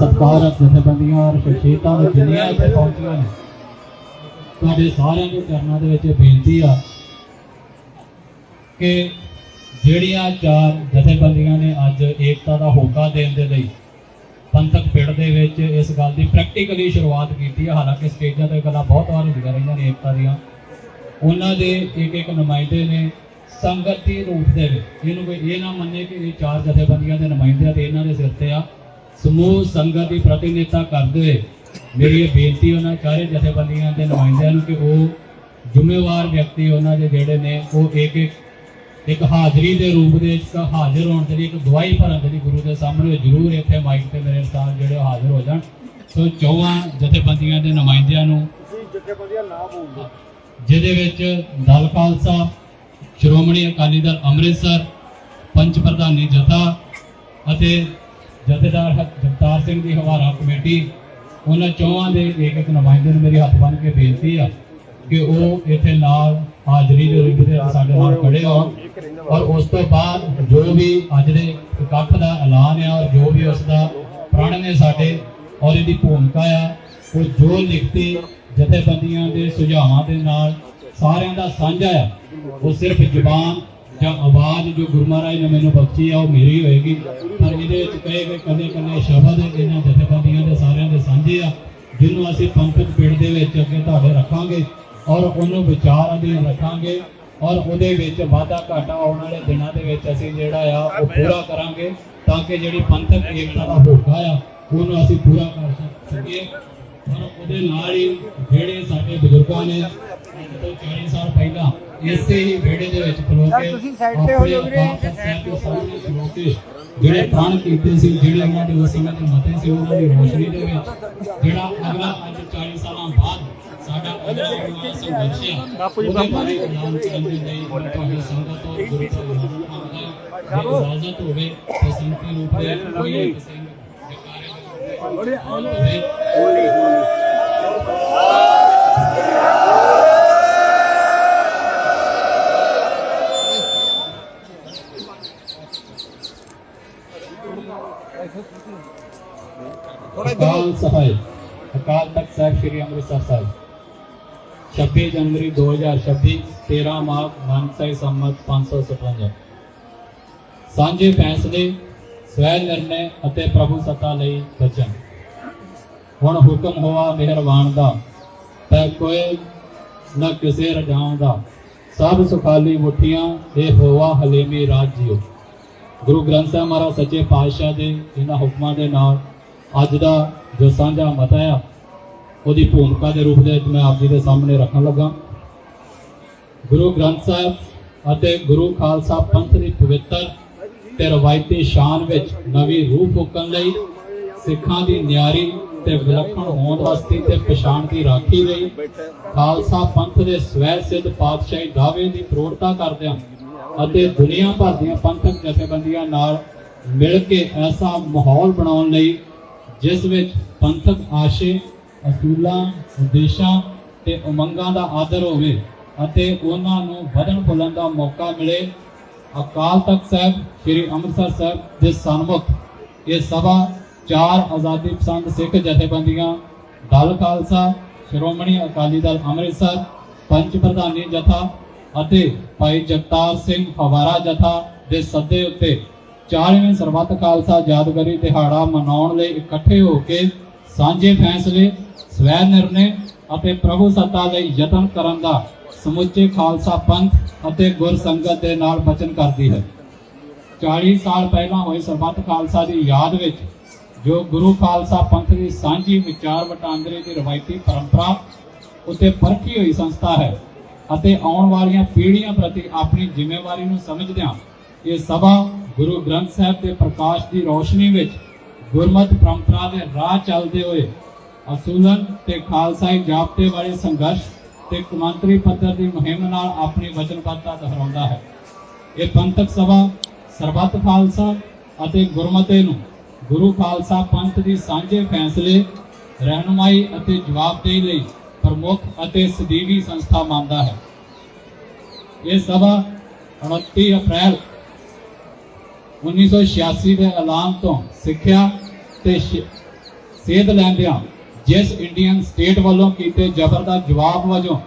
ਸਤਿਕਾਰਤ ਜਥੇਬੰਦੀਆਂ ਔਰ ਸ਼ਖਸੀਅਤਾਂ ਨੂੰ ਜਿੰਨੀਆਂ ਇੱਥੇ ਪਹੁੰਚੀਆਂ ਨੇ, ਤੁਹਾਡੇ ਸਾਰਿਆਂ ਦੇ ਚਰਨਾਂ ਦੇ ਵਿੱਚ ਬੇਨਤੀ ਆ ਕਿ ਜਿਹੜੀਆਂ ਚਾਰ ਜਥੇਬੰਦੀਆਂ ਨੇ ਅੱਜ ਏਕਤਾ ਦਾ ਹੋਕਾ ਦੇਣ ਦੇ ਲਈ ਪੰਥਕ ਪਿੰਡ ਦੇ ਵਿੱਚ ਇਸ ਗੱਲ ਦੀ ਪ੍ਰੈਕਟੀਕਲੀ ਸ਼ੁਰੂਆਤ ਕੀਤੀ ਹੈ ਹਾਲਾਂਕਿ ਸਟੇਜਾਂ ਤੇ ਗੱਲਾਂ ਬਹੁਤ ਵਾਰ ਹੁੰਦੀਆਂ ਰਹੀਆਂ ਨੇ ਏਕਤਾ ਦੀਆਂ, ਉਹਨਾਂ ਦੇ ਇੱਕ ਇੱਕ ਨੁਮਾਇੰਦੇ ਨੇ ਸੰਗਤੀ ਰੂਪ ਦੇ ਵਿੱਚ, ਇਹਨੂੰ ਕੋਈ ਇਹ ਨਾ ਮੰਨੇ ਕਿ ਇਹ ਚਾਰ ਜਥੇਬੰਦੀਆਂ ਦੇ ਨੁਮਾਇੰਦੇ ਆ ਤੇ ਇਹਨਾਂ ਦੇ ਸਿਰ ਤੇ ਆ ਸਮੂਹ ਸੰਗਤ ਦੀ ਪ੍ਰਤੀਨਿਧਤਾ ਕਰਦੇ ਹੋਏ ਮੇਰੀ ਇਹ ਬੇਨਤੀ ਉਹਨਾਂ ਸਾਰੇ ਜਥੇਬੰਦੀਆਂ ਦੇ ਨੁਮਾਇੰਦਿਆਂ ਨੂੰ ਕਿ ਉਹ ਜ਼ਿੰਮੇਵਾਰ ਵਿਅਕਤੀ ਉਹਨਾਂ ਦੇ ਜਿਹੜੇ ਨੇ, ਉਹ ਇੱਕ ਇੱਕ ਇੱਕ ਹਾਜ਼ਰੀ ਦੇ ਰੂਪ ਦੇ ਵਿੱਚ ਹਾਜ਼ਰ ਹੋਣ ਦੇ ਲਈ ਇੱਕ ਗਵਾਹੀ ਭਰਨ ਦੇ ਲਈ ਗੁਰੂ ਦੇ ਸਾਹਮਣੇ ਜ਼ਰੂਰ ਇੱਥੇ ਮਾਈਕ ਤੇ ਮੇਰੇ ਉਸਤਾਦ ਜਿਹੜੇ ਉਹ ਹਾਜ਼ਰ ਹੋ ਜਾਣ। ਸੋ ਚੌਵਾਂ ਜਥੇਬੰਦੀਆਂ ਦੇ ਨੁਮਾਇੰਦਿਆਂ ਨੂੰ ਜਿਹਦੇ ਵਿੱਚ ਦਲ ਖਾਲਸਾ, ਸ਼੍ਰੋਮਣੀ ਅਕਾਲੀ ਦਲ ਅੰਮ੍ਰਿਤਸਰ, ਪੰਚ ਪ੍ਰਧਾਨੀ ਜਥਾ ਅਤੇ ਜਥੇਦਾਰ ਜਗਤਾਰ ਸਿੰਘ ਦੀ ਹਵਾਰਾ ਕਮੇਟੀ, ਉਹਨਾਂ ਚੌਹਾਂ ਦੇ ਇੱਕ ਇੱਕ ਨੁਮਾਇੰਦੇ ਨੂੰ ਮੇਰੀ ਹੱਥ ਬੰਨ੍ਹ ਕੇ ਬੇਨਤੀ ਆ ਕਿ ਉਹ ਇੱਥੇ ਨਾਲ ਹਾਜ਼ਰੀ ਦੇ ਰੂਪ ਦੇ ਸਾਡੇ ਨਾਲ ਖੜੇ ਹੋਣ ਔਰ ਉਸ ਤੋਂ ਬਾਅਦ ਜੋ ਵੀ ਅੱਜ ਦੇ ਇਕੱਠ ਦਾ ਐਲਾਨ ਆ ਔਰ ਜੋ ਵੀ ਉਸ ਦਾ ਪ੍ਰਣ ਨੇ ਸਾਡੇ ਔਰ ਇਹਦੀ ਭੂਮਿਕਾ ਆ, ਉਹ ਜੋ ਲਿਖਤੀ ਜਥੇਬੰਦੀਆਂ ਦੇ ਸੁਝਾਵਾਂ ਦੇ ਨਾਲ ਸਾਰਿਆਂ ਦਾ ਸਾਂਝਾ ਆ, ਉਹ ਸਿਰਫ ਜ਼ੁਬਾਨ ਜਾਂ ਆਵਾਜ਼ ਜੋ ਗੁਰੂ ਮਹਾਰਾਜ ਨੇ ਮੈਨੂੰ ਬਖਸ਼ੀ ਆ, ਉਹ ਮੇਰੀ ਹੋਏਗੀ। ਪਰ ਇਹਦੇ ਵਿੱਚ ਕਹੇ ਗਏ ਕਦੇ ਕਦੇ ਸ਼ਬਦ ਇਹਨਾਂ ਜਥੇਬੰਦੀਆਂ ਦੇ ਸਾਰਿਆਂ ਦੇ ਸਾਂਝੇ ਆ, ਜਿਹਨੂੰ ਅਸੀਂ ਪੰਥਕ ਪਿੰਡ ਦੇ ਵਿੱਚ ਅੱਗੇ ਤੁਹਾਡੇ ਰੱਖਾਂਗੇ ਔਰ ਉਹਨੂੰ ਵਿਚਾਰ ਅਧੀਨ ਰੱਖਾਂਗੇ ਔਰ ਉਹਦੇ ਵਿੱਚ ਵਾਧਾ ਘਾਟਾ ਆਉਣ ਵਾਲੇ ਦਿਨਾਂ ਦੇ ਵਿੱਚ ਅਸੀਂ ਜਿਹੜਾ ਆ, ਉਹ ਪੂਰਾ ਕਰਾਂਗੇ ਤਾਂ ਕਿ ਜਿਹੜੀ ਪੰਥਕ ਏਕਤਾ ਦਾ ਹੋਕਾ ਆ, ਉਹਨੂੰ ਅਸੀਂ ਪੂਰਾ ਕਰ ਸਕੀਏ। ਔਰ ਉਹਦੇ ਨਾਲ ਹੀ ਜਿਹੜੇ ਸਾਡੇ ਬਜ਼ੁਰਗਾਂ ਨੇ ਅੱਜ ਤੋਂ 40 ਸਾਲ ਪਹਿਲਾਂ ਇਸੇ ਹੀ ਵਿਹੜੇ ਦੇ ਵਿੱਚ ਖਲੋ ਕੇ ਤੁਸੀਂ side ਤੇ ਹੋ ਜਾਓ ਵੀਰੇ। ਖਲੋ ਕੇ ਜਿਹੜੇ ਪ੍ਰਣ ਕੀਤੇ ਸੀ ਜਿਹੜੇ ਉਹਨਾਂ ਦੇ ਸਮੇਂ ਦੇ ਮਤੇ ਸੀ ਉਹਨਾਂ ਦੀ ਰੋਸ਼ਨੀ ਦੇ ਵਿੱਚ ਜਿਹੜਾ ਅਗਲਾ ਅੱਜ 40 ਸਾਲਾਂ ਬਾਅਦ ਸਾਡਾ ਅਗਲਾ ਆਉਣ ਵਾਲਾ ਸੰਘਰਸ਼ ਹੈ ਬਾਪੂ ਜੀ, ਬਾਪੂ ਬਾਰੇ ਐਲਾਨ ਕਰਨ ਦੇ ਲਈ ਮੈਂ ਤੁਹਾਡੀ ਸੰਗਤ ਤੋਂ ਗੁਰੂ ਸਾਹਿਬ ਦੀ ਇਜਾਜ਼ਤ ਹੋਵੇ ਤੇ ਸੰਤੀ ਰੂਪ ਦੇ ਕੋਈ ਇੱਕ ਸਿੰਘ ਜਕਾਰੇ ਦੇ ਹੋਵੇ ਅਕਾਲ ਸਹਾਇ ਅਕਾਲ ਤਖਤ ਸਾਹਿਬ ਸ੍ਰੀ ਅੰਮ੍ਰਿਤਸਰ ਸਾਹਿਬ। 26 ਜਨਵਰੀ 2026 13 ਮਾਘ ਮਾਨਸਾਈ ਸੰਮਤ 557 ਸਾਂਝੇ ਫੈਸਲੇ, ਸਵੈ ਨਿਰਣੇ ਅਤੇ ਪ੍ਰਭੂ ਸੱਤਾ ਲਈ ਬਚਨ ਹੁਣ ਹੁਕਮ ਹੋਆ ਮਿਹਰਬਾਨ ਦਾ, ਤੈ ਕੋਈ ਨਾ ਕਿਸੇ ਰਜਾਉਂ ਦਾ। ਸਭ ਸੁਖਾਲੀ ਮੁਠੀਆਂ, ਇਹ ਹੋਆ ਹਲੇਮੀ ਰਾਜ ਜੀਓ। ਗੁਰੂ ਗ੍ਰੰਥ ਸਾਹਿਬ ਮਹਾਰਾਜ ਸੱਚੇ ਪਾਤਸ਼ਾਹ ਦੇ ਇਹਨਾਂ ਹੁਕਮਾਂ ਦੇ ਨਾਲ ਅੱਜ ਦਾ ਜੋ ਸਾਂਝਾ ਮਤਾ ਆ, ਉਹਦੀ ਭੂਮਿਕਾ ਦੇ ਰੂਪ ਦੇ ਵਿੱਚ ਮੈਂ ਆਪ ਜੀ ਦੇ ਸਾਹਮਣੇ ਰੱਖਣ ਲੱਗਾ। ਗੁਰੂ ਗ੍ਰੰਥ ਸਾਹਿਬ ਅਤੇ ਗੁਰੂ ਖਾਲਸਾ ਪੰਥ ਦੀ ਪਵਿੱਤਰ ਤੇ ਰਵਾਇਤੀ ਸ਼ਾਨ ਵਿੱਚ ਨਵੀਂ ਰੂਹ ਫੂਕਣ ਲਈ, ਸਿੱਖਾਂ ਦੀ ਨਿਆਰੀ ਤੇ ਵਿਲੱਖਣ ਹੋਂਦ ਵਾਸਤੇ ਤੇ ਪਛਾਣ ਦੀ ਰਾਖੀ ਲਈ, ਖਾਲਸਾ ਪੰਥ ਦੇ ਸਵੈ ਸਿੱਧ ਪਾਤਸ਼ਾਹੀ ਦਾਅਵੇ ਦੀ ਪ੍ਰੋੜਤਾ ਕਰਦਿਆਂ ਅਤੇ ਦੁਨੀਆ ਭਰ ਦੀਆਂ ਪੰਥਕ ਜਥੇਬੰਦੀਆਂ ਨਾਲ ਮਿਲ ਕੇ ਐਸਾ ਮਾਹੌਲ ਬਣਾਉਣ ਲਈ ਜਿਸ ਵਿੱਚ ਪੰਥਕ ਆਸ਼ੇ, ਅਸੂਲਾਂ, ਉਦੇਸ਼ਾਂ ਤੇ ਉਮੰਗਾਂ ਦਾ ਆਦਰ ਹੋਵੇ ਅਤੇ ਉਹਨਾਂ ਨੂੰ ਵਧਣ ਫੁੱਲਣ ਦਾ ਮੌਕਾ ਮਿਲੇ, ਅਕਾਲ ਤਖਤ ਸਾਹਿਬ, ਸ੍ਰੀ ਅੰਮ੍ਰਿਤਸਰ ਸਾਹਿਬ ਦੇ ਸਨਮੁਖ। ਇਹ ਸਭਾ ਚਾਰ ਆਜ਼ਾਦੀ ਪਸੰਦ ਸਿੱਖ ਜਥੇਬੰਦੀਆਂ, ਦਲ ਖਾਲਸਾ, ਸ਼੍ਰੋਮਣੀ ਅਕਾਲੀ ਦਲ ਅੰਮ੍ਰਿਤਸਰ, ਪੰਚ ਪ੍ਰਧਾਨੀ ਜਥਾ ਅਤੇ ਭਾਈ ਜਗਤਾਰ ਸਿੰਘ ਹਵਾਰਾ ਜਥਾ ਦੇ ਸੱਦੇ ਉੱਤੇ 40ਵੇਂ ਸਰਬੱਤ ਖਾਲਸਾ ਯਾਦਗਾਰੀ ਦਿਹਾੜਾ ਮਨਾਉਣ ਲਈ ਇਕੱਠੇ ਹੋ ਕੇ ਸਾਂਝੇ ਫੈਸਲੇ, ਸਵੈ ਨਿਰਣੇ ਅਤੇ ਪ੍ਰਭੂ ਸੱਤਾ ਲਈ ਯਤਨ ਕਰਨ ਦਾ ਸਮੁੱਚੇ ਖਾਲਸਾ ਪੰਥ ਅਤੇ ਗੁਰ ਸੰਗਤ ਦੇ ਨਾਲ ਬਚਨ ਕਰਦੀ ਹੈ। 40 ਸਾਲ ਪਹਿਲਾਂ ਹੋਈ ਸਰਬੱਤ ਖਾਲਸਾ ਦੀ ਯਾਦ ਵਿੱਚ ਜੋ ਗੁਰੂ ਖਾਲਸਾ ਪੰਥ ਦੀ ਸਾਂਝੀ ਵਿਚਾਰ ਵਟਾਂਦਰੇ ਦੀ ਰਵਾਇਤੀ ਪਰੰਪਰਾ ਉਤੇ ਪਰਖੀ ਹੋਈ ਸੰਸਥਾ ਹੈ ਅਤੇ ਆਉਣ ਵਾਲੀਆਂ ਪੀੜ੍ਹੀਆਂ ਪ੍ਰਤੀ ਆਪਣੀ ਜ਼ਿੰਮੇਵਾਰੀ ਨੂੰ ਸਮਝਦਿਆਂ ਇਹ ਸਭਾ ਗੁਰੂ ਗ੍ਰੰਥ ਸਾਹਿਬ ਦੇ ਪ੍ਰਕਾਸ਼ ਦੀ ਰੋਸ਼ਨੀ ਵਿੱਚ ਗੁਰਮਤਿ ਪਰੰਪਰਾ ਦੇ ਰਾਹ ਚੱਲਦੇ ਹੋਏ ਅਸੂਲਨ ਤੇ ਖਾਲਸਾਈ ਜਾਪਤੇ ਵਾਲੇ ਸੰਘਰਸ਼ ਤੇ ਕੌਮਾਂਤਰੀ ਪੱਧਰ ਦੀ ਮੁਹਿੰਮ ਨਾਲ ਆਪਣੀ ਵਚਨਬੱਧਤਾ ਦੁਹਰਾਉਂਦਾ ਹੈ। ਇਹ ਪੰਥਕ ਸਭਾ ਸਰਬੱਤ ਖਾਲਸਾ ਅਤੇ ਗੁਰਮਤੇ ਨੂੰ ਗੁਰੂ ਖਾਲਸਾ ਪੰਥ ਦੀ ਸਾਂਝੇ ਫੈਸਲੇ, ਰਹਿਨੁਮਾਈ ਅਤੇ ਜਵਾਬਦੇਹੀ ਲਈ ਪ੍ਰਮੁੱਖ ਅਤੇ ਸਦੀਵੀ ਸੰਸਥਾ ਮੰਨਦਾ ਹੈ। ਇਹ ਸਭਾ 29 ਅਪ੍ਰੈਲ 1986 ਦੇ ਐਲਾਨ ਤੋਂ ਸਿੱਖਿਆ ਤੇ ਸੇਧ ਲੈਂਦਿਆਂ ਜਿਸ ਇੰਡੀਅਨ ਸਟੇਟ ਵੱਲੋਂ ਕੀਤੇ ਜ਼ਬਰ ਦਾ ਜਵਾਬ ਵਜੋਂ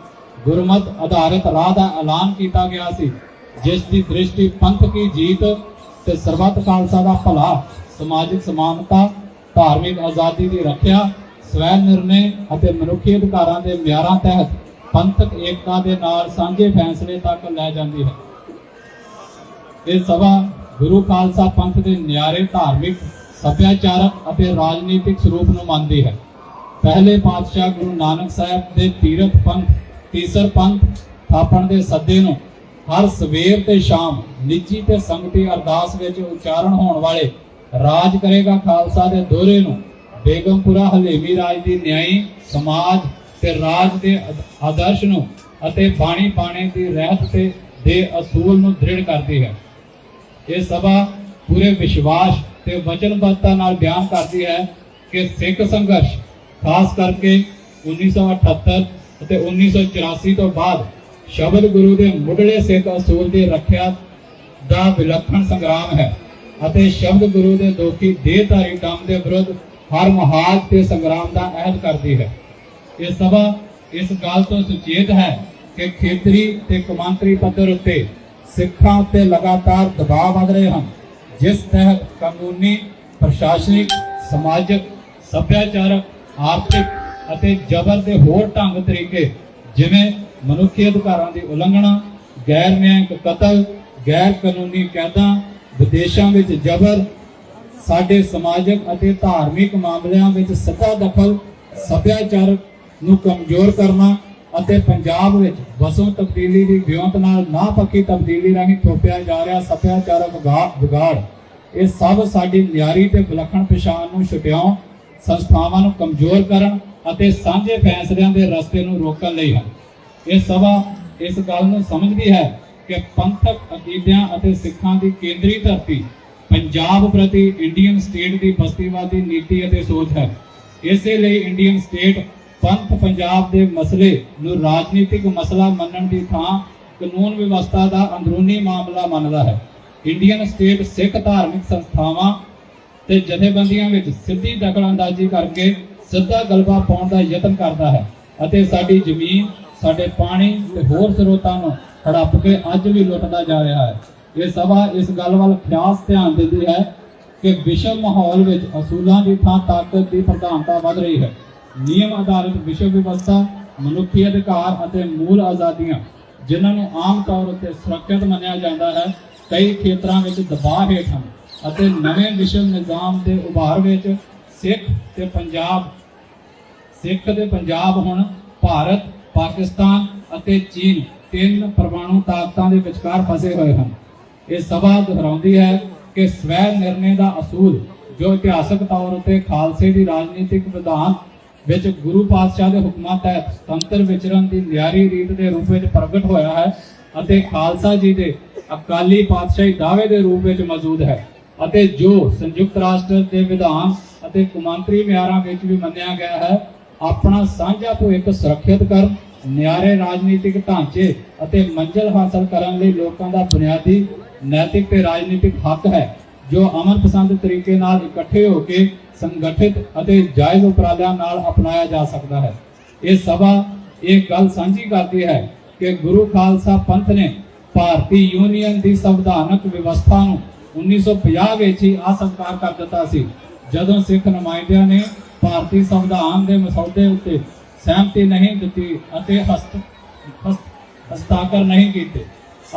ਗੁਰਮਤ ਆਧਾਰਿਤ ਰਾਹ ਦਾ ਐਲਾਨ ਕੀਤਾ ਗਿਆ ਸੀ, ਜਿਸ ਦੀ ਦ੍ਰਿਸ਼ਟੀ ਪੰਥ ਕੀ ਜੀਤ ਤੇ ਸਰਬੱਤ ਖਾਲਸਾ ਦਾ ਭਲਾ, ਸਮਾਜਿਕ ਸਮਾਨਤਾ, ਧਾਰਮਿਕ ਆਜ਼ਾਦੀ ਦੀ ਰੱਖਿਆ, ਸਵੈ ਨਿਰਣੇ ਅਤੇ ਮਨੁੱਖੀ ਅਧਿਕਾਰਾਂ ਦੇ ਮਿਆਰਾਂ ਤਹਿਤ ਪੰਥਕ ਏਕਤਾ ਦੇ ਨਾਲ ਸਾਂਝੇ ਫੈਸਲੇ ਤੱਕ ਲੈ ਜਾਂਦੀ ਹੈ। ਇਹ ਸਭਾ ਗੁਰੂ ਖਾਲਸਾ ਪੰਥ ਦੇ ਨਿਆਰੇ ਧਾਰਮਿਕ, ਸੱਭਿਆਚਾਰਕ ਅਤੇ ਰਾਜਨੀਤਿਕ ਸਰੂਪ ਨੂੰ ਮੰਨਦੀ ਹੈ। ਪਹਿਲੇ ਪਾਤਸ਼ਾਹ ਗੁਰੂ ਨਾਨਕ ਸਾਹਿਬ ਦੇ ਤੀਰਥ ਪੰਥ, ਤੀਸਰ ਪੰਥ ਥਾਪਣ ਦੇ ਸੱਦੇ ਨੂੰ ਹਰ ਸਵੇਰ ਤੇ ਸ਼ਾਮ ਨਿੱਜੀ ਤੇ ਸੰਗਤੀ ਅਰਦਾਸ ਵਿੱਚ ਉਚਾਰਨ ਹੋਣ ਵਾਲੇ ਰਾਜ ਕਰੇਗਾ ਖਾਲਸਾ ਦੇ ਦੋਹਰੇ ਨੂੰ ਬੇਗਮਪੁਰਾ ਹਲੇਮੀ ਰਾਜ ਦੀ ਨਿਆਈ, ਸਮਾਜ ਤੇ ਰਾਜ ਦੇ ਆਦਰਸ਼ ਨੂੰ ਅਤੇ ਬਾਣੀ ਬਾਣੇ ਦੀ ਰਹਿਤ ਤੇ ਦੇ ਅਸੂਲ ਨੂੰ ਦ੍ਰਿੜ ਕਰਦੀ ਹੈ। ਇਹ ਸਭਾ ਪੂਰੇ ਵਿਸ਼ਵਾਸ ਤੇ ਵਚਨਬੱਧਤਾ ਨਾਲ ਬਿਆਨ ਕਰਦੀ ਹੈ ਕਿ ਸਿੱਖ ਸੰਘਰਸ਼, ਖਾਸ ਕਰਕੇ 1978 ਅਤੇ 1984 ਤੋਂ ਬਾਅਦ ਸ਼ਬਦ ਗੁਰੂ ਦੇ ਮੁੱਢਲੇ ਸਿੱਖ ਅਸੂਲ ਦੀ ਰੱਖਿਆ ਦਾ ਵਿਲੱਖਣ ਸੰਗਰਾਮ ਹੈ ਅਤੇ ਸ਼ਬਦ ਗੁਰੂ ਦੇ ਦੋਖੀ ਦੇਹਧਾਰੀ ਦਮ ਦੇ ਵਿਰੁੱਧ ਹਰ ਮਹਾਜ ਤੇ ਸੰਗਰਾਮ ਦਾ ਅਹਿਦ ਕਰਦੀ ਹੈ। ਇਹ ਸਭਾ ਇਸ ਗੱਲ ਤੋਂ ਸੁਚੇਤ ਹੈ ਕਿ ਖੇਤਰੀ ਤੇ ਕੌਮਾਂਤਰੀ ਪੱਧਰ ਉੱਤੇ ਸਿੱਖਾਂ ਉੱਤੇ ਲਗਾਤਾਰ ਦਬਾਅ ਵਧ ਰਹੇ ਹਨ, ਜਿਸ ਤਹਿਤ ਕਾਨੂੰਨੀ, ਪ੍ਰਸ਼ਾਸਨਿਕ, ਸਮਾਜਿਕ, ਸੱਭਿਆਚਾਰਕ, ਆਰਥਿਕ ਅਤੇ ਜ਼ਬਰ ਦੇ ਹੋਰ ਢੰਗ ਤਰੀਕੇ, ਜਿਵੇਂ ਮਨੁੱਖੀ ਅਧਿਕਾਰਾਂ ਦੀ ਉਲੰਘਣਾ, ਗੈਰ ਨਿਆਂਕ ਕਤਲ, ਗੈਰ ਕਾਨੂੰਨੀ ਕੈਦਾਂ, ਵਿਦੇਸ਼ਾਂ ਵਿੱਚ ਜ਼ਬਰ, ਸਾਡੇ ਸਮਾਜਿਕ ਅਤੇ ਧਾਰਮਿਕ ਮਾਮਲਿਆਂ ਵਿੱਚ ਸਿੱਧਾ ਦਖਲ, ਸੱਭਿਆਚਾਰਕ ਨੂੰ ਕਮਜ਼ੋਰ ਕਰਨਾ ਅਤੇ ਪੰਜਾਬ ਵਿੱਚ ਵਸੋਂ ਤਬਦੀਲੀ ਦੀ ਵਿਉਂਤ ਨਾਲ ਨਾ ਪੱਕੀ ਤਬਦੀਲੀ ਰਾਹੀਂ ਥੋਪਿਆ ਜਾ ਰਿਹਾ ਸੱਭਿਆਚਾਰਕ ਵਿਗਾੜ, ਇਹ ਸਭ ਸਾਡੀ ਨਿਆਰੀ ਤੇ ਵਿਲੱਖਣ ਪਛਾਣ ਨੂੰ ਛੁਟਿਆਉਣ, ਸੰਸਥਾਵਾਂ ਨੂੰ ਕਮਜ਼ੋਰ ਕਰਨ ਅਤੇ ਸਾਂਝੇ ਫੈਸਲਿਆਂ ਦੇ ਰਸਤੇ ਨੂੰ ਰੋਕਣ ਲਈ ਹਨ। ਇਹ ਸਭਾ ਇਸ ਗੱਲ ਨੂੰ ਸਮਝਦੀ ਹੈ ਕਿ ਪੰਥਕ ਅਕੀਦਿਆਂ ਅਤੇ ਸਿੱਖਾਂ ਦੀ ਕੇਂਦਰੀ ਧਰਤੀ ਪੰਜਾਬ ਪ੍ਰਤੀ ਇੰਡੀਅਨ ਸਟੇਟ ਦੀ ਬਸਤੀਵਾਦੀ ਨੀਤੀ ਅਤੇ ਸੋਚ ਹੈ। ਇਸੇ ਲਈ ਇੰਡੀਅਨ ਸਟੇਟ ਪੰਥ ਪੰਜਾਬ ਦੇ ਮਸਲੇ ਨੂੰ ਰਾਜਨੀਤਿਕ ਮਸਲਾ ਮੰਨਣ ਦੀ ਥਾਂ ਕਾਨੂੰਨ ਵਿਵਸਥਾ ਦਾ ਅੰਦਰੂਨੀ ਮਾਮਲਾ ਮੰਨਦਾ ਹੈ। ਇੰਡੀਅਨ ਸਟੇਟ ਸਿੱਖ ਧਾਰਮਿਕ ਸੰਸਥਾਵਾਂ ਤੇ ਜਥੇਬੰਦੀਆਂ ਵਿੱਚ ਸਿੱਧੀ ਦਖਲਅੰਦਾਜ਼ੀ ਕਰਕੇ ਸਿੱਧਾ ਗਲਬਾ ਪਾਉਣ ਦਾ ਯਤਨ ਕਰਦਾ ਹੈ ਅਤੇ ਸਾਡੀ ਜ਼ਮੀਨ, ਸਾਡੇ ਪਾਣੀ ਤੇ ਹੋਰ ਸਰੋਤਾਂ ਨੂੰ ਹੜੱਪ ਕੇ ਅੱਜ ਵੀ ਲੁੱਟਦਾ ਜਾ ਰਿਹਾ ਹੈ। ਇਹ ਸਭਾ ਇਸ ਗੱਲ ਵੱਲ ਖਾਸ ਧਿਆਨ ਦਿੰਦੀ ਹੈ ਕਿ ਵਿਸ਼ਵ ਮਾਹੌਲ ਵਿੱਚ ਅਸੂਲਾਂ ਦੀ ਥਾਂ ਤਾਕਤ ਦੀ ਪ੍ਰਧਾਨਤਾ ਵੱਧ ਰਹੀ ਹੈ। ਨਿਯਮ ਆਧਾਰਿਤ ਵਿਸ਼ਵ ਵਿਵਸਥਾ, ਮਨੁੱਖੀ ਅਧਿਕਾਰ ਅਤੇ ਮੂਲ ਆਜ਼ਾਦੀਆਂ, ਜਿਨ੍ਹਾਂ ਨੂੰ ਆਮ ਤੌਰ ਉੱਤੇ ਸੁਰੱਖਿਅਤ ਮੰਨਿਆ ਜਾਂਦਾ ਹੈ, ਕਈ ਖੇਤਰਾਂ ਵਿੱਚ ਦਬਾਅ ਹੇਠ ਹਨ ਅਤੇ ਨਵੇਂ ਵਿਸ਼ਵ ਨਿਜ਼ਾਮ ਦੇ ਉਭਾਰ ਵਿੱਚ ਸਿੱਖ ਤੇ ਪੰਜਾਬ ਸਿੱਖ ਤੇ ਪੰਜਾਬ ਹੁਣ ਭਾਰਤ, ਪਾਕਿਸਤਾਨ ਅਤੇ ਚੀਨ ਤਿੰਨ ਪਰਮਾਣੂ ਤਾਕਤਾਂ ਦੇ ਵਿਚਕਾਰ ਫਸੇ ਹੋਏ ਹਨ। ਇਹ ਸਭਾ ਦੁਹਰਾਉਂਦੀ ਹੈ ਕਿ ਸਵੈ ਨਿਰਣੇ ਦਾ ਅਸੂਲ ਜੋ ਇਤਿਹਾਸਕ ਤੌਰ ਉਤੇ ਖਾਲਸੇ ਦੀ ਰਾਜਨੀਤਿਕ ਵਿਧਾਨ ਵਿੱਚ ਗੁਰੂ ਪਾਤਸ਼ਾਹ ਦੇ ਹੁਕਮਾਂ ਤਹਿਤ ਸੁਤੰਤਰ ਵਿਚਰਨ ਦੀ ਨਿਆਰੀ ਰੀਤ ਦੇ ਰੂਪ ਵਿੱਚ ਪ੍ਰਗਟ ਹੋਇਆ ਹੈ ਅਤੇ ਖਾਲਸਾ ਜੀ ਦੇ ਅਕਾਲੀ ਪਾਤਸ਼ਾਹੀ ਦਾਅਵੇ ਦੇ ਰੂਪ ਵਿੱਚ ਮੌਜੂਦ ਹੈ ਅਤੇ ਜੋ ਸੰਯੁਕਤ ਰਾਸ਼ਟਰ ਦੇ ਵਿਧਾਨ ਅਤੇ ਕੌਮਾਂਤਰੀ ਮਿਆਰਾਂ ਵਿੱਚ ਵੀ ਮੰਨਿਆ ਗਿਆ ਹੈ, ਆਪਣਾ ਸਾਂਝਾ ਭਵਿੱਖ ਸੁਰੱਖਿਅਤ ਕਰਨ, ਨਿਆਰੇ ਰਾਜਨੀਤਿਕ ਢਾਂਚੇ ਅਤੇ ਮੰਜ਼ਲ ਹਾਸਲ ਕਰਨ ਲਈ ਲੋਕਾਂ ਦਾ ਬੁਨਿਆਦੀ, ਨੈਤਿਕ ਤੇ ਰਾਜਨੀਤਿਕ ਹੱਕ ਹੈ, ਜੋ ਅਮਨ ਪਸੰਦ ਤਰੀਕੇ ਨਾਲ ਇਕੱਠੇ ਹੋ ਕੇ ਸੰਗਠਿਤ ਅਤੇ ਜਾਇਜ਼ ਉਪਰਾਲਿਆਂ ਨਾਲ ਅਪਣਾਇਆ ਜਾ ਸਕਦਾ ਹੈ। ਇਹ ਸਭਾ ਇਹ ਗੱਲ ਸਾਂਝੀ ਕਰਦੀ ਹੈ ਕਿ ਗੁਰੂ ਖਾਲਸਾ ਪੰਥ ਨੇ ਭਾਰਤੀ ਯੂਨੀਅਨ ਦੀ ਸੰਵਿਧਾਨਕ ਵਿਵਸਥਾ ਨੂੰ 1950 ਵਿੱਚ ਹੀ ਅਸਵੀਕਾਰ ਕਰ ਦਿੱਤਾ ਸੀ। ਜਦੋਂ ਸਿੱਖ ਨੁਮਾਇੰਦਿਆਂ ਨੇ ਭਾਰਤੀ ਸੰਵਿਧਾਨ ਦੇ ਮਸੌਦੇ ਉੱਤੇ ਸਹਿਮਤੀ ਨਹੀਂ ਦਿੱਤੀ ਅਤੇ ਹਸਤ- ਹਸਤਾਖਰ ਨਹੀਂ ਕੀਤੇ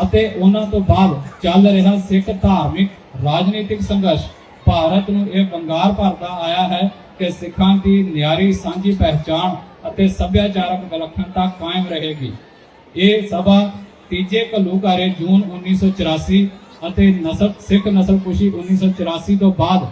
ਅਤੇ ਉਹਨਾਂ ਤੋਂ ਬਾਅਦ ਚੱਲ ਰਿਹਾ ਸਿੱਖ ਧਾਰਮਿਕ, ਰਾਜਨੀਤਿਕ ਸੰਘਰਸ਼ ਭਾਰਤ ਨੂੰ ਇਹ ਵੰਗਾਰ ਭਰਦਾ ਆਇਆ ਹੈ ਕਿ ਸਿੱਖਾਂ ਦੀ ਨਿਆਰੀ ਸਾਂਝੀ ਪਹਿਚਾਣ ਅਤੇ ਸੱਭਿਆਚਾਰਕ ਵਿਲੱਖਣਤਾ ਕਾਇਮ ਰਹੇਗੀ। ਇਹ ਸਭਾ ਤੀਜੇ ਘੱਲੂਘਾਰੇ ਜੂਨ 1984 ਅਤੇ ਨਸਲ, ਸਿੱਖ ਨਸਲਕੁਸ਼ੀ 1984 ਤੋਂ ਬਾਅਦ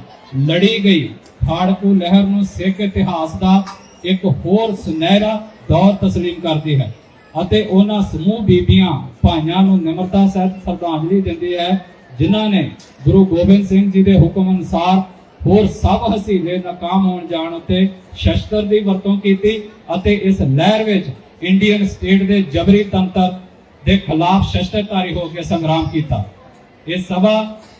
ਲੜੀ ਗਈ। ਖਾੜਕੂ ਲਹਿਰ ਨੂੰ ਸਿੱਖ ਇਤਿਹਾਸ ਦਾ ਇੱਕ ਹੋਰ ਸੁਨਹਿਰਾ ਦੌਰ ਤਸਲੀਮ ਕਰਦੀ ਹੈ ਅਤੇ ਉਹਨਾਂ ਸਮੂਹ ਬੀਬੀਆਂ ਭਾਈਆਂ ਨੂੰ ਨਿਮਰਤਾ ਸਹਿਤ ਸ਼ਰਧਾਂਜਲੀ ਦਿੰਦੀ ਹੈ। ਜਿਨ੍ਹਾਂ ਨੇ ਗੁਰੂ ਗੋਬਿੰਦ ਸਿੰਘ ਜੀ ਦੇ ਹੁਕਮ ਅਨੁਸਾਰ ਹੋਰ ਸਭ ਹਸੀਲੇ ਨਾਕਾਮ ਹੋਣ ਜਾਣ ਉੱਤੇ ਸ਼ਸਤਰ ਦੀ ਵਰਤੋਂ ਕੀਤੀ ਅਤੇ ਇਸ ਲਹਿਰ ਵਿੱਚ ਇੰਡੀਅਨ ਸਟੇਟ ਦੇ ਜਬਰੀ ਤੰਤਰ ਦੇ ਖਿਲਾਫ ਸ਼ਸਤਰਧਾਰੀ ਹੋ ਕੇ ਸੰਗਰਾਮ ਕੀਤਾ। ਇਹ ਸਭਾ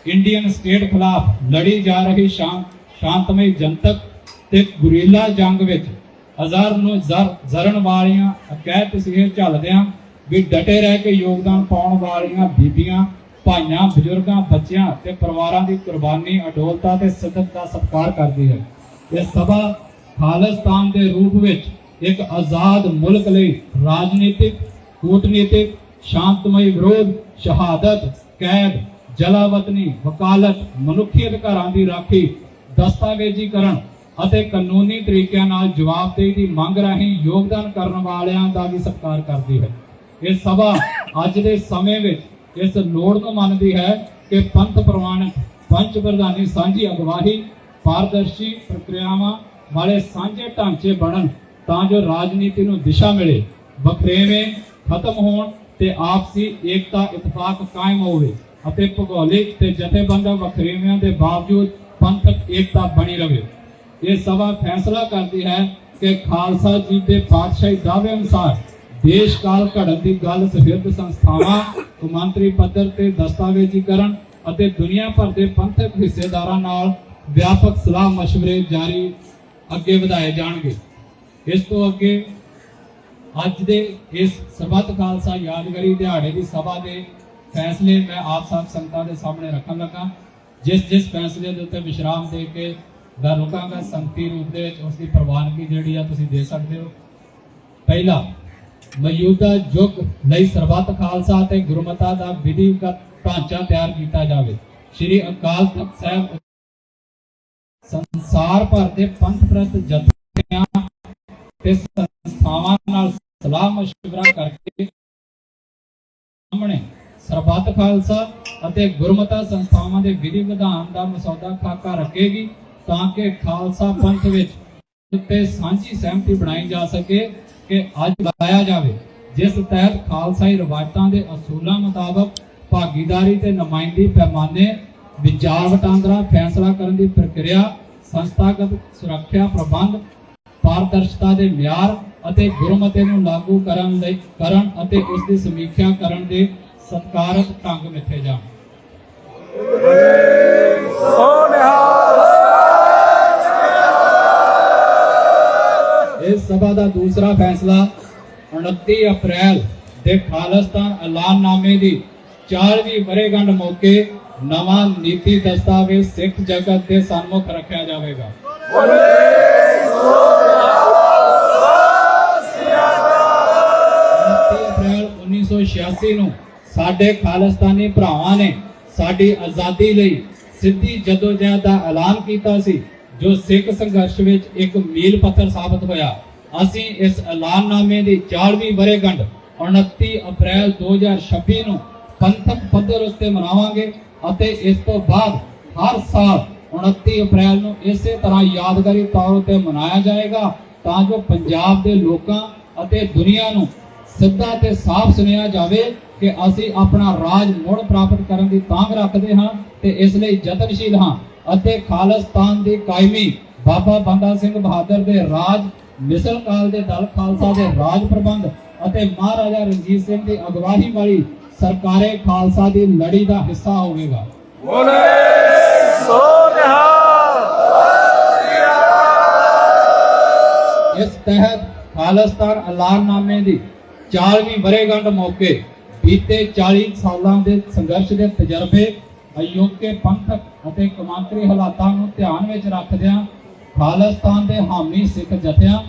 ਇੰਡੀਅਨ ਸਟੇਟ ਖਿਲਾਫ ਲੜੀ ਜਾ ਰਹੀ ਸ਼ਾਂਤਮਈ ਜਨਤਕ ਤੇ ਗੁਰੀਲਾ ਜੰਗ ਵਿੱਚ ਅਜ਼ਰ ਨੂੰ ਜ਼ਰ- ਜ਼ਰਨ ਵਾਲੀਆਂ ਅਕੈਤ ਤਸਵੀਰ ਝੱਲਦਿਆਂ ਵੀ ਡਟੇ ਰਹਿ ਕੇ ਯੋਗਦਾਨ ਪਾਉਣ ਵਾਲੀਆਂ ਬੀਬੀਆਂ ਭਾਈਆਂ, ਬਜ਼ੁਰਗਾਂ, ਬੱਚਿਆਂ ਤੇ ਪਰਿਵਾਰਾਂ ਦੀ ਕੁਰਬਾਨੀ, ਅਡੋਲਤਾ ਤੇ ਸਿੱਧਕ ਦਾ ਸਤਿਕਾਰ ਕਰਦੀ ਹੈ। ਇਹ ਸਭਾ ਖਾਲਿਸਤਾਨ ਦੇ ਰੂਪ ਵਿੱਚ ਇੱਕ ਆਜ਼ਾਦ ਮੁਲਕ ਲਈ ਰਾਜਨੀਤਿਕ, ਕੂਟਨੀਤਿਕ, ਸ਼ਾਂਤਮਈ ਵਿਰੋਧ, ਸ਼ਹਾਦਤ, ਕੈਦ, ਜਲਾਵਤਨੀ, ਵਕਾਲਤ, ਮਨੁੱਖੀ ਅਧਿਕਾਰਾਂ ਦੀ ਰਾਖੀ, ਦਸਤਾਵੇਜ਼ੀਕਰਨ ਅਤੇ ਕਾਨੂੰਨੀ ਤਰੀਕਿਆਂ ਨਾਲ ਜਵਾਬਦੇਹੀ ਦੀ ਮੰਗ ਰਾਹੀਂ ਯੋਗਦਾਨ ਕਰਨ ਵਾਲਿਆਂ ਦਾ ਵੀ ਸਤਿਕਾਰ ਕਰਦੀ ਹੈ। ਇਹ ਸਭਾ ਅੱਜ ਦੇ ਸਮੇਂ ਵਿੱਚ ਇਸ ਲੋੜ ਨੂੰ ਮੰਨਦੀ ਹੈ ਕਿ ਪੰਥ ਪ੍ਰਵਾਨਕ ਪੰਚ ਪ੍ਰਧਾਨੀ ਸਾਂਝੀ ਅਗਵਾਈ ਪਾਰਦਰਸ਼ੀ ਪ੍ਰਕਿਰਿਆਵਾਂ ਵਾਲੇ ਸਾਂਝੇ ਢਾਂਚੇ ਬਣਨ ਤਾਂ ਜੋ ਰਾਜਨੀਤੀ ਨੂੰ ਦਿਸ਼ਾ ਮਿਲੇ, ਵਖਰੇਵੇਂ ਖਤਮ ਹੋਣ ਤੇ ਆਪਸੀ ਏਕਤਾ, ਇਤਫਾਕ ਕਾਇਮ ਹੋਵੇ ਅਤੇ ਭੂਗੋਲਿਕ ਤੇ ਜਥੇਬੰਦਾਂ ਵਖਰੇਵਿਆਂ ਦੇ ਬਾਵਜੂਦ ਪੰਥਕ ਏਕਤਾ ਬਣੀ ਰਹੇ ਇਹ ਸਭਾ ਫੈਸਲਾ ਕਰਦੀ ਹੈ ਕਿ ਖਾਲਸਾ ਜੀ ਦੇ ਪਾਤਸ਼ਾਹੀ ਦਾਅਵੇ ਅਨੁਸਾਰ ਦੇਸ਼ ਕਾਲ ਘੜਨ ਦੀ ਗੱਲ ਸਹਿਤ ਸੰਸਥਾਵਾਂ, ਕੌਮਾਂਤਰੀ ਪੱਧਰ ਤੇ ਦਸਤਾਵੇਜ਼ੀਕਰਨ ਅਤੇ ਦੁਨੀਆ ਭਰ ਦੇ ਪੰਥਕ ਹਿੱਸੇਦਾਰਾਂ ਨਾਲ ਵਿਆਪਕ ਸਲਾਹ مشਵਰੇ ਜਾਰੀ ਅੱਗੇ ਵਧਾਏ ਜਾਣਗੇ। ਇਸ ਤੋਂ ਅੱਗੇ ਅੱਜ ਦੇ ਇਸ ਸਰਬੱਤ ਖਾਲਸਾ ਯਾਦਗਾਰੀ ਦਿਹਾੜੇ ਦੀ ਸਭਾ ਦੇ ਫੈਸਲੇ ਮੈਂ ਆਪ ਸਭ ਸੰਗਤਾਂ ਦੇ ਸਾਹਮਣੇ ਰੱਖਣ ਲੱਗਾ। ਜਿਸ ਜਿਸ ਫੈਸਲੇ ਦੇ ਉੱਤੇ ਵਿਸ਼ਰਾਮ ਦੇ ਕੇ ਮੈਂ ਰੁਕਾਂਗਾ, ਸੰਗਤੀ ਰੂਪ ਦੇ ਵਿੱਚ ਉਸ ਦੀ ਪ੍ਰਵਾਨਗੀ ਜਿਹੜੀ ਆ ਤੁਸੀਂ ਦੇ ਸਕਦੇ ਹੋ। ਪਹਿਲਾ ਮੌਜੂਦਾ ਯੁੱਗ ਲਈ ਸਰਬੱਤ ਖਾਲਸਾ ਤੇ ਗੁਰਮਤਾ ਦਾ ਵਿਧੀਗਤ ਢਾਂਚਾ ਤਿਆਰ ਕੀਤਾ ਜਾਵੇ। ਸ੍ਰੀ ਅਕਾਲ ਤਖਤ ਸਾਹਿਬ ਸੰਸਾਰ ਭਰ ਦੇ ਪੰਥ ਪ੍ਰਤ ਜਥਿਆਂ ਤੇ ਸੰਸਥਾਵਾਂ ਨਾਲ ਸਲਾਹ مشਵਰਾ ਕਰਕੇ ਸਾਹਮਣੇ ਸਰਬੱਤ ਖਾਲਸਾ ਅਤੇ ਗੁਰਮਤਾ ਸੰਸਥਾਵਾਂ ਦੇ ਵਿਧੀ ਵਿਧਾਨ ਦਾ ਮਸੌਦਾ ਖਾਕਾ ਰੱਖੇਗੀ ਤਾਂ ਕਿ ਖਾਲਸਾ ਪੰਥ ਵਿੱਚ ਤੇ ਸਾਂਝੀ ਸਹਿਮਤੀ ਬਣਾਈ ਜਾ ਸਕੇ ਕਿ ਅੱਜ ਲਾਇਆ ਜਾਵੇ, ਜਿਸ ਤਹਿਤ ਖਾਲਸਾਈ ਰਵਾਇਤਾਂ ਦੇ ਅਸੂਲਾਂ ਮੁਤਾਬਕ ਭਾਗੀਦਾਰੀ ਤੇ ਨੁਮਾਇੰਦੀ ਪੈਮਾਨੇ, ਵਿਚਾਰ ਵਟਾਂਦਰਾ, ਫੈਸਲਾ ਕਰਨ ਦੀ ਪ੍ਰਕਿਰਿਆ, ਸੰਸਥਾਗਤ ਸੁਰੱਖਿਆ ਪ੍ਰਬੰਧ, ਪਾਰਦਰਸ਼ਤਾ ਦੇ ਮਿਆਰ ਅਤੇ ਗੁਰਮਤਿ ਨੂੰ ਲਾਗੂ ਕਰਨ ਲਈ, ਕਰਨ ਅਤੇ ਉਸ ਦੀ ਸਮੀਖਿਆ ਕਰਨ ਦੇ ਸਤਕਾਰਤ ਢੰਗ ਮਿੱਥੇ ਜਾਣ। ਸਭਾ ਦਾ ਦੂਸਰਾ ਫੈਸਲਾ 29 ਅਪ੍ਰੈਲ ਦੇ ਖਾਲਿਸਤਾਨ ਐਲਾਨਨਾਮੇ ਦੀ। 40ਵੀਂ ਵਰ੍ਹੇਗੰਢ ਮੌਕੇ ਨਵਾਂ ਨੀਤੀ ਦਸਤਾਵੇਜ਼ ਸਿੱਖ ਜਗਤ ਦੇ ਸਾਹਮਣੇ ਰੱਖਿਆ ਜਾਵੇਗਾ। ਅਪ੍ਰੈਲ 1986 ਨੂੰ ਸਾਡੇ ਖਾਲਿਸਤਾਨੀ ਭਰਾਵਾਂ ਨੇ ਸਾਡੀ ਆਜ਼ਾਦੀ ਲਈ ਸਿੱਧੀ ਜਦੋਜਹਿਦ ਦਾ ਐਲਾਨ ਕੀਤਾ ਸੀ, ਜੋ ਸਿੱਖ ਸੰਘਰਸ਼ ਵਿੱਚ ਇੱਕ ਮੀਲ ਪੱਥਰ ਸਾਬਤ ਹੋਇਆ। ਅਸੀਂ ਇਸ ਐਲਾਨਨਾਮੇ ਦੀ 40ਵੀਂ ਵਰ੍ਹੇਗੰਢ 29 ਅਪ੍ਰੈਲ 2026 ਨੂੰ ਪੰਥਕ ਪੱਧਰ ਉੱਤੇ ਮਨਾਵਾਂਗੇ ਅਤੇ ਇਸ ਤੋਂ ਬਾਅਦ ਹਰ ਸਾਲ 29 ਅਪ੍ਰੈਲ ਨੂੰ ਇਸੇ ਤਰ੍ਹਾਂ ਯਾਦਗਾਰੀ ਤੌਰ ਉੱਤੇ ਮਨਾਇਆ ਜਾਏਗਾ ਤਾਂ ਜੋ ਪੰਜਾਬ ਦੇ ਲੋਕਾਂ ਅਤੇ ਦੁਨੀਆ ਨੂੰ ਸਿੱਧਾ ਤੇ ਸਾਫ਼ ਸੁਣਿਆ ਜਾਵੇ ਕਿ ਅਸੀਂ ਆਪਣਾ ਰਾਜ ਮੁੜ ਪ੍ਰਾਪਤ ਕਰਨ ਦੀ ਤਾਂਘ ਰੱਖਦੇ ਹਾਂ ਤੇ ਇਸ ਲਈ ਯਤਨਸ਼ੀਲ ਹਾਂ ਅਤੇ ਖਾਲਸਤਾਨ ਦੀ ਕਾਇਮੀ ਬਾਬਾ ਬੰਦਾ ਸਿੰਘ ਬਹਾਦਰ ਦੇ ਰਾਜ ਮਿਸਲ ਕਾਲ ਦੇ ਦਲ ਖਾਲਸਾ ਦੇ ਰਾਜ ਪ੍ਰਬੰਧ ਅਤੇ ਮਹਾਰਾਜਾ ਰਣਜੀਤ ਸਿੰਘ ਦੀ ਅਗਵਾਈ ਵਾਲੀ ਸਰਕਾਰੇ ਖਾਲਸਾ ਦੀ ਲੜੀ ਦਾ ਹਿੱਸਾ ਹੋਵੇਗਾ। ਇਸ ਤਹਿਤ ਖਾਲਿਸਤਾਨ ਐਲਾਨਨਾਮੇ ਦੀ 40ਵੀਂ ਵਰ੍ਹੇਗੰਢ ਮੌਕੇ ਬੀਤੇ 40 ਸਾਲਾਂ ਦੇ ਸੰਘਰਸ਼ ਦੇ ਤਜਰਬੇ ਅਯੋਕੇ ਪੰਥਕ ਅਤੇ ਕੌਮਾਂਤਰੀ ਹਾਲਾਤਾਂ ਨੂੰ ਧਿਆਨ ਵਿੱਚ ਰੱਖਦਿਆਂ ਖਾਲਿਸਤਾਨ ਦੇ ਹਾਮੀ ਸਿੱਖ ਜਥਿਆਂ,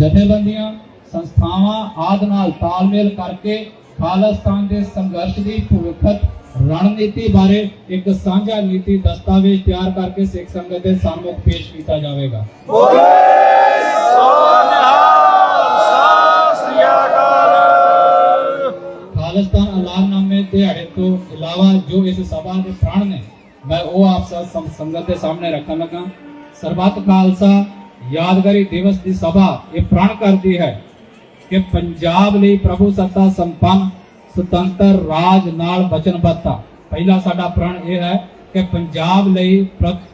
ਜਥੇਬੰਦੀਆਂ, ਸੰਸਥਾਵਾਂ ਆਦਿ ਨਾਲ ਤਾਲਮੇਲ ਕਰਕੇ ਖਾਲਿਸਤਾਨ ਦੇ ਸੰਘਰਸ਼ ਦੀ ਭਵਿੱਖਤ ਰਣਨੀਤੀ ਬਾਰੇ ਇੱਕ ਸਾਂਝਾ ਨੀਤੀ ਦਸਤਾਵੇਜ਼ ਤਿਆਰ ਕਰਕੇ ਸਿੱਖ ਸੰਗਤ ਦੇ ਸਾਹਮਣੇ ਪੇਸ਼ ਕੀਤਾ ਜਾਵੇਗਾ। ਖਾਲਿਸਤਾਨ ਐਲਾਨਨਾਮੇ ਦਿਹਾੜੇ ਤੋਂ ਇਲਾਵਾ ਜੋ ਇਸ ਸਭਾ ਦੇ ਪ੍ਰਣ ਨੇ, ਮੈਂ ਉਹ ਆਪ ਸੰਗਤ ਦੇ ਸਾਹਮਣੇ ਰੱਖਣ ਲੱਗਾ। ਸਰਬੱਤ ਖਾਲਸਾ ਯਾਦਗਾਰੀ ਦਿਵਸ ਦੀ ਸਭਾ ਇਹ ਪ੍ਰਣ ਕਰਦੀ ਹੈ ਕਿ ਪੰਜਾਬ ਲਈ ਪ੍ਰਭੂ ਸੱਤਾ ਸੰਪੰਨ, ਸੁਤੰਤਰ ਰਾਜ ਨਾਲ ਵਚਨਬੱਧਤਾ ਪਹਿਲਾ ਸਾਡਾ ਪ੍ਰਣ ਇਹ ਹੈ ਕਿ ਪੰਜਾਬ ਲਈ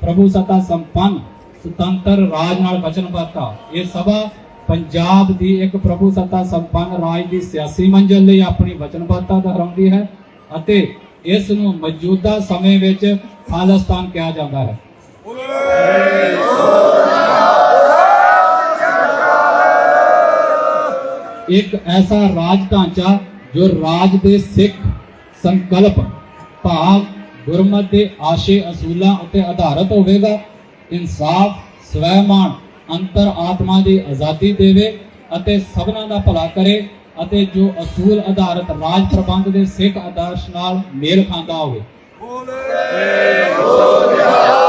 ਪ੍ਰਭੂ ਸੱਤਾ ਸੰਪੰਨ, ਸੁਤੰਤਰ ਰਾਜ ਨਾਲ ਵਚਨਬੱਧਤਾ ਇਹ ਸਭਾ ਪੰਜਾਬ ਦੀ ਇੱਕ ਪ੍ਰਭੂ ਸੱਤਾ ਸੰਪੰਨ ਰਾਜ ਦੀ ਸਿਆਸੀ ਮੰਜ਼ਿਲ ਲਈ ਆਪਣੀ ਵਚਨਬੱਧਤਾ ਦੁਹਰਾਉਂਦੀ ਹੈ ਅਤੇ ਇਸ ਨੂੰ ਮੌਜੂਦਾ ਸਮੇਂ ਵਿੱਚ ਖਾਲਿਸਤਾਨ ਕਿਹਾ ਜਾਂਦਾ ਹੈ। ਇੱਕ ਐਸਾ ਰਾਜ ਢਾਂਚਾ ਜੋ ਰਾਜ ਦੇ ਸਿੱਖ ਸੰਕਲਪ, ਭਾਵ, ਗੁਰਮਤਿ ਦੇ ਆਸ਼ੇ ਅਸੂਲਾਂ ਉੱਤੇ ਆਧਾਰਿਤ ਹੋਵੇਗਾ, ਇਨਸਾਫ ਸਵੈਮਾਨ ਅੰਤਰ ਆਤਮਾ ਦੀ ਆਜ਼ਾਦੀ ਦੇਵੇ ਅਤੇ ਸਭਨਾਂ ਦਾ ਭਲਾ ਕਰੇ ਅਤੇ ਜੋ ਅਸੂਲ ਆਧਾਰਿਤ ਰਾਜ ਪ੍ਰਬੰਧ ਦੇ ਸਿੱਖ ਆਦਰਸ਼ ਨਾਲ ਮੇਲ ਖਾਂਦਾ ਹੋਵੇ। ਬੋਲੇ ਹੋ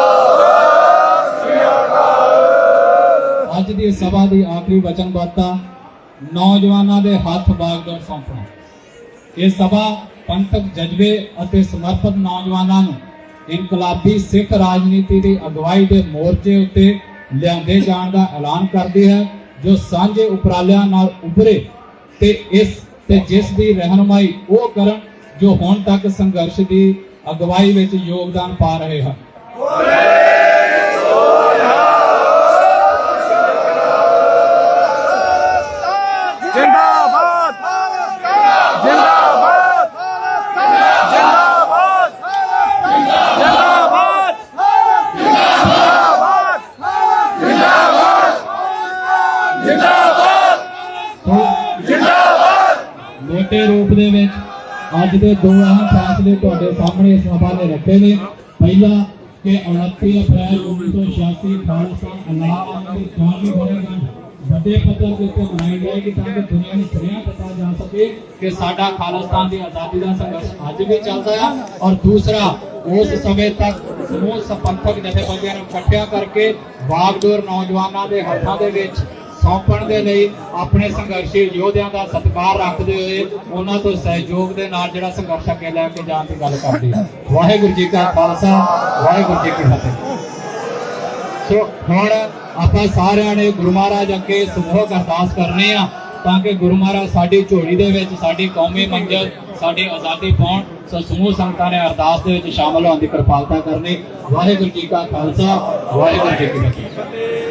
ਅੱਜ ਦੀ ਸਭਾ ਦੀ ਆਖਰੀ ਵਚਨਬੱਧਤਾ ਨੌਜਵਾਨਾਂ ਦੇ ਹੱਥ ਬਾਗਡੋਰ ਸੌਂਪਣਾ। ਇਹ ਸਭਾ ਪੰਥਕ ਜਜ਼ਬੇ ਅਤੇ ਸਮਰਪਿਤ ਨੌਜਵਾਨਾਂ ਨੂੰ ਇਨਕਲਾਬੀ ਸਿੱਖ ਰਾਜਨੀਤੀ ਦੀ ਅਗਵਾਈ ਦੇ ਮੋਰਚੇ ਉੱਤੇ ਲਿਆਂਦੇ ਜਾਣ ਦਾ ਐਲਾਨ ਕਰਦੀ ਹੈ, ਜੋ ਸਾਂਝੇ ਉਪਰਾਲਿਆਂ ਨਾਲ ਉਭਰੇ ਤੇ ਇਸ ਤੇ ਜਿਸ ਦੀ ਰਹਿਨਮਾਈ ਉਹ ਕਰਨ ਜੋ ਹੁਣ ਤੱਕ ਸੰਘਰਸ਼ ਦੀ ਅਗਵਾਈ ਵਿੱਚ ਯੋਗਦਾਨ ਪਾ ਰਹੇ ਹਨ। ਦੇ ਵਿੱਚ ਅੱਜ ਦੇ ਦੋ ਅਹਿਮ ਫੈਸਲੇ ਤੁਹਾਡੇ ਸਾਹਮਣੇ ਸਭਾ ਨੇ ਰੱਖੇ ਨੇ। ਪਹਿਲਾ ਕਿ 29 ਅਪ੍ਰੈਲ 1986 ਖਾਲਸਾ ਅਲਾਹ ਦੀ ਚੋਣ ਬਣੇਗਾ ਵੱਡੇ ਪੱਧਰ ਦੇ ਉੱਤੇ ਮਨਾਈ ਜਾਏਗੀ ਤਾਂ ਕਿ ਦੁਨੀਆ ਨੂੰ ਸੁਣਿਆ ਪਤਾ ਜਾ ਸਕੇ ਕਿ ਸਾਡਾ ਖਾਲਿਸਤਾਨ ਦੀ ਆਜ਼ਾਦੀ ਦਾ ਸੰਘਰਸ਼ ਅੱਜ ਵੀ ਚੱਲਦਾ ਆ ਔਰ ਦੂਸਰਾ, ਉਸ ਸਮੇਂ ਤੱਕ ਸਮੂਹ ਸਪੰਥਕ ਜਥੇਬੰਦੀਆਂ ਨੂੰ ਇਕੱਠਿਆਂ ਕਰਕੇ ਬਾਗਡੋਰ ਨੌਜਵਾਨਾਂ ਦੇ ਹੱਥਾਂ ਦੇ ਵਿੱਚ ਸੌਂਪਣ ਦੇ ਲਈ ਆਪਣੇ ਸੰਘਰਸ਼ੀ ਯੋਧਿਆਂ ਦਾ ਸਤਿਕਾਰ ਰੱਖਦੇ ਹੋਏ ਉਹਨਾਂ ਤੋਂ ਸਹਿਯੋਗ ਦੇ ਨਾਲ ਜਿਹੜਾ ਸੰਘਰਸ਼ ਅੱਗੇ ਲੈ ਕੇ ਜਾਣ ਦੀ ਗੱਲ ਕਰਦੀ ਹੈ। ਵਾਹਿਗੁਰੂ ਜੀ ਕਾ ਖਾਲਸਾ, ਵਾਹਿਗੁਰੂ ਜੀ ਕੀ ਫਤਿਹ। ਸੋ ਹੁਣ ਆਪਾਂ ਸਾਰਿਆਂ ਨੇ ਗੁਰੂ ਮਹਾਰਾਜ ਅੱਗੇ ਸਮੂਹਕ ਅਰਦਾਸ ਕਰਨੀ ਆ ਤਾਂ ਕਿ ਗੁਰੂ ਮਹਾਰਾਜ ਸਾਡੀ ਝੋਲੀ ਦੇ ਵਿੱਚ ਸਾਡੀ ਕੌਮੀ ਮੰਜ਼ਿਲ, ਸਾਡੀ ਆਜ਼ਾਦੀ ਪਾਉਣ। ਸੋ ਸਮੂਹ ਸੰਗਤਾਂ ਨੇ ਅਰਦਾਸ ਦੇ ਵਿੱਚ ਸ਼ਾਮਲ ਹੋਣ ਦੀ ਕਿਰਪਾਲਤਾ ਕਰਨੀ। ਵਾਹਿਗੁਰੂ ਜੀ ਕਾ ਖਾਲਸਾ, ਵਾਹਿਗੁਰੂ ਜੀ ਕੀ ਫਤਿਹ।